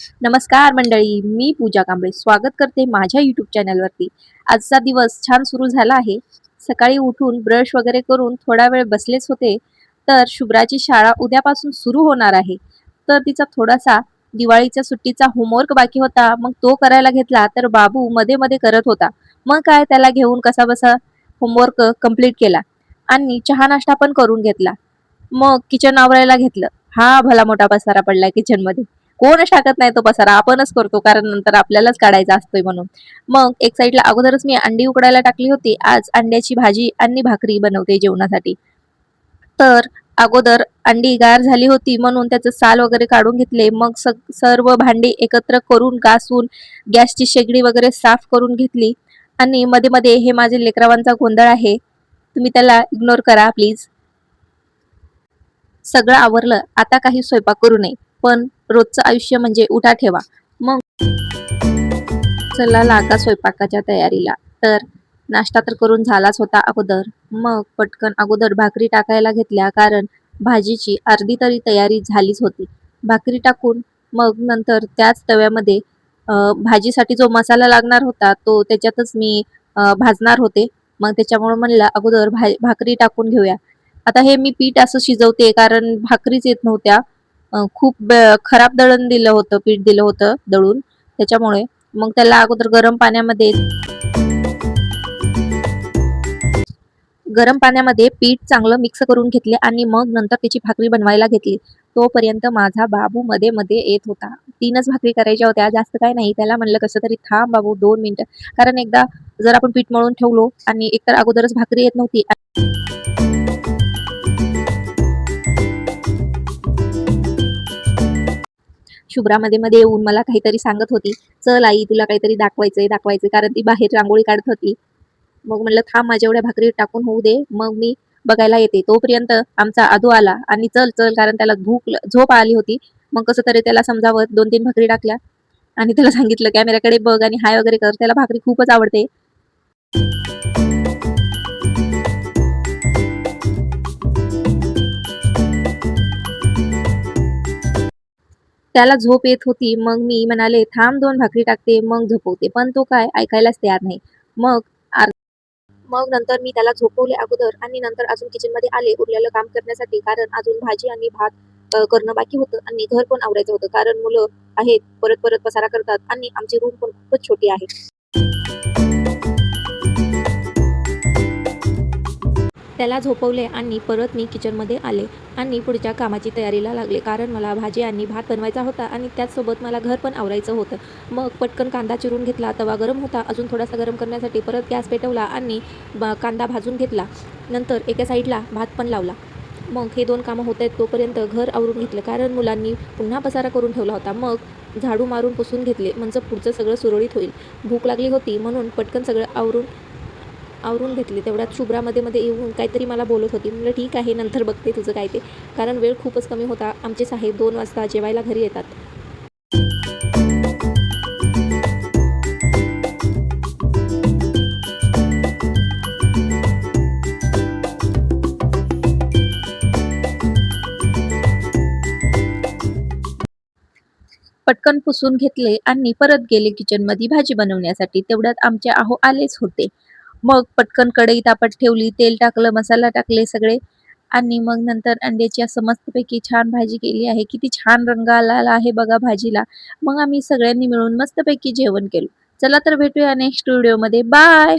नमस्कार मंडळी मी पूजा कांबळे स्वागत करते माझ्या युट्यूब चॅनलवरती आजचा दिवस छान सुरू झाला आहे. सकाळी उठून ब्रश वगैरे करून थोडा वेळ बसलेच होते तर शुभ्राची शाळा उद्यापासून सुरू होणार आहे. तर तिचा थोडासा दिवाळीच्या सुट्टीचा होमवर्क बाकी होता मग तो करायला घेतला तर बाबू मध्ये मध्ये करत होता. मग काय त्याला घेऊन कसा बसा होमवर्क कंप्लीट केला आणि चहा नाश्ता पण करून घेतला. मग किचन आवरायला घेतलं. हा भला मोठा पसारा पडला किचनमध्ये. कोणच टाकत नाही तो पसारा? आपणच करतो कारण नंतर आपल्यालाच काढायचा असतोय म्हणून. मग एक साईडला अगोदरच मी अंडी उकडायला टाकली होती. आज अंड्याची भाजी आणि भाकरी बनवते जेवणासाठी. तर अगोदर अंडी गार झाली होती म्हणून त्याचं साल वगैरे काढून घेतले. मग सग सर्व भांडी एकत्र करून घासून गॅसची शेगडी वगैरे साफ करून घेतली. आणि मध्ये मध्ये हे माझे लेकरावांचा गोंधळ आहे. तुम्ही त्याला इग्नोर करा प्लीज सगळं आवरलं. आता काही स्वयंपाक करू नये. पण रोजचं आयुष्य म्हणजे उठा ठेवा. मग चला लागा स्वयंपाकाच्या तयारीला. तर नाश्ता तर करून झालाच होता अगोदर. मग पटकन अगोदर भाकरी टाकायला घेतल्या कारण भाजीची अर्धी तरी तयारी झालीच होती. भाकरी टाकून मग नंतर त्याच तव्यामध्ये भाजीसाठी जो मसाला लागणार होता तो त्याच्यातच मी भाजणार होते. मग त्याच्यामुळे म्हणलं अगोदर भा भाकरी टाकून घेऊया. आता हे मी पीठ असं शिजवते कारण भाकरीच येत नव्हत्या. खूप खराब दळण दिलं होतं पीठ दिलं होतं दळून. त्याच्यामुळे मग त्याला अगोदर गरम पाण्यामध्ये गरम पाण्यामध्ये पीठ चांगलं मिक्स करून घेतले आणि मग नंतर त्याची भाकरी बनवायला घेतली. तोपर्यंत माझा बाबू मध्ये मध्ये येत होता. तीनच भाकरी करायच्या होत्या. जास्त काय नाही. त्याला म्हणलं कसं तरी थांब बाबू दोन मिनिटं. कारण एकदा जर आपण पीठ मळून ठेवलो आणि एकतर अगोदरच भाकरी येत नव्हती शुभ्रा मध्ये मध्ये येऊन मला काहीतरी सांगत होती. चल आई तुला काहीतरी दाखवायचंय दाखवायचंय. कारण ती बाहेर रांगोळी काढत होती. मग म्हणलं थांब माझ्या एवढ्या भाकरी टाकून होऊ दे. मग मी बघायला येते. तोपर्यंत आमचा आदू आला आणि चल चल कारण त्याला भूक झोप आली होती. मग कसं तरी त्याला समजावत दोन तीन भाकरी टाकल्या. आणि त्याला सांगितलं कॅमेऱ्याकडे बघ आणि हाय वगैरे कर. त्याला भाकरी खूपच आवडते. त्याला झोप येत होती. मग मी म्हणाले थांब दोन भाकरी टाकते मग झोपवते. पण तो काय ऐकायलाच तयार नाही. मग मग नंतर मी त्याला झोपवले अगोदर आणि नंतर अजून किचनमध्ये आले उरलेलं काम करण्यासाठी. कारण अजून भाजी आणि भात करणं बाकी होतं आणि घर पण आवडायचं होतं. कारण मुलं आहेत परत परत पसारा करतात आणि आमची रूम पण खूपच छोटी आहे. त्याला झोपवले आणि परत मी किचनमध्ये आले आणि पुढच्या कामाची तयारीला लागले. कारण मला भाजी आणि भात बनवायचा होता आणि त्याचसोबत मला घर पण आवरायचं होतं. मग पटकन कांदा चिरून घेतला तवा गरम होता. अजून थोडासा गरम करण्यासाठी परत गॅस पेटवला आणि ब- कांदा भाजून घेतला. नंतर एका साईडला भात पण लावला. मग हे दोन कामं होत आहेत तोपर्यंत घर आवरून घेतलं. कारण मुलांनी पुन्हा पसारा करून ठेवला होता. मग झाडू मारून पुसून घेतले. म्हणजे पुढचं सगळं सुरळीत होईल. भूक लागली होती म्हणून पटकन सगळं आवरून आवरून घेतली. तेवढ्यात शुभ्रामध्ये मध्ये येऊन काहीतरी मला बोलत होती. म्हणलं ठीक आहे नंतर बघते तुझं काय ते. कारण वेळ खूपच कमी होता. आमचे साहेब दोन वाजता जेवायला घरी येतात. पटकन पुसून घेतले आणि परत गेले किचनमध्ये भाजी बनवण्यासाठी. तेवढ्यात आमचे आहो आलेच होते. मग पटकन कढई तापट ठेवली तेल टाकलं मसाला टाकले सगळे. आणि मग नंतर अंड्याची असं मस्तपैकी छान भाजी केली आहे. किती छान रंग आला आहे बघा भाजीला. मग आम्ही सगळ्यांनी मिळून मस्तपैकी जेवण केलं. चला तर भेटूया नेक्स्ट व्हिडिओमध्ये बाय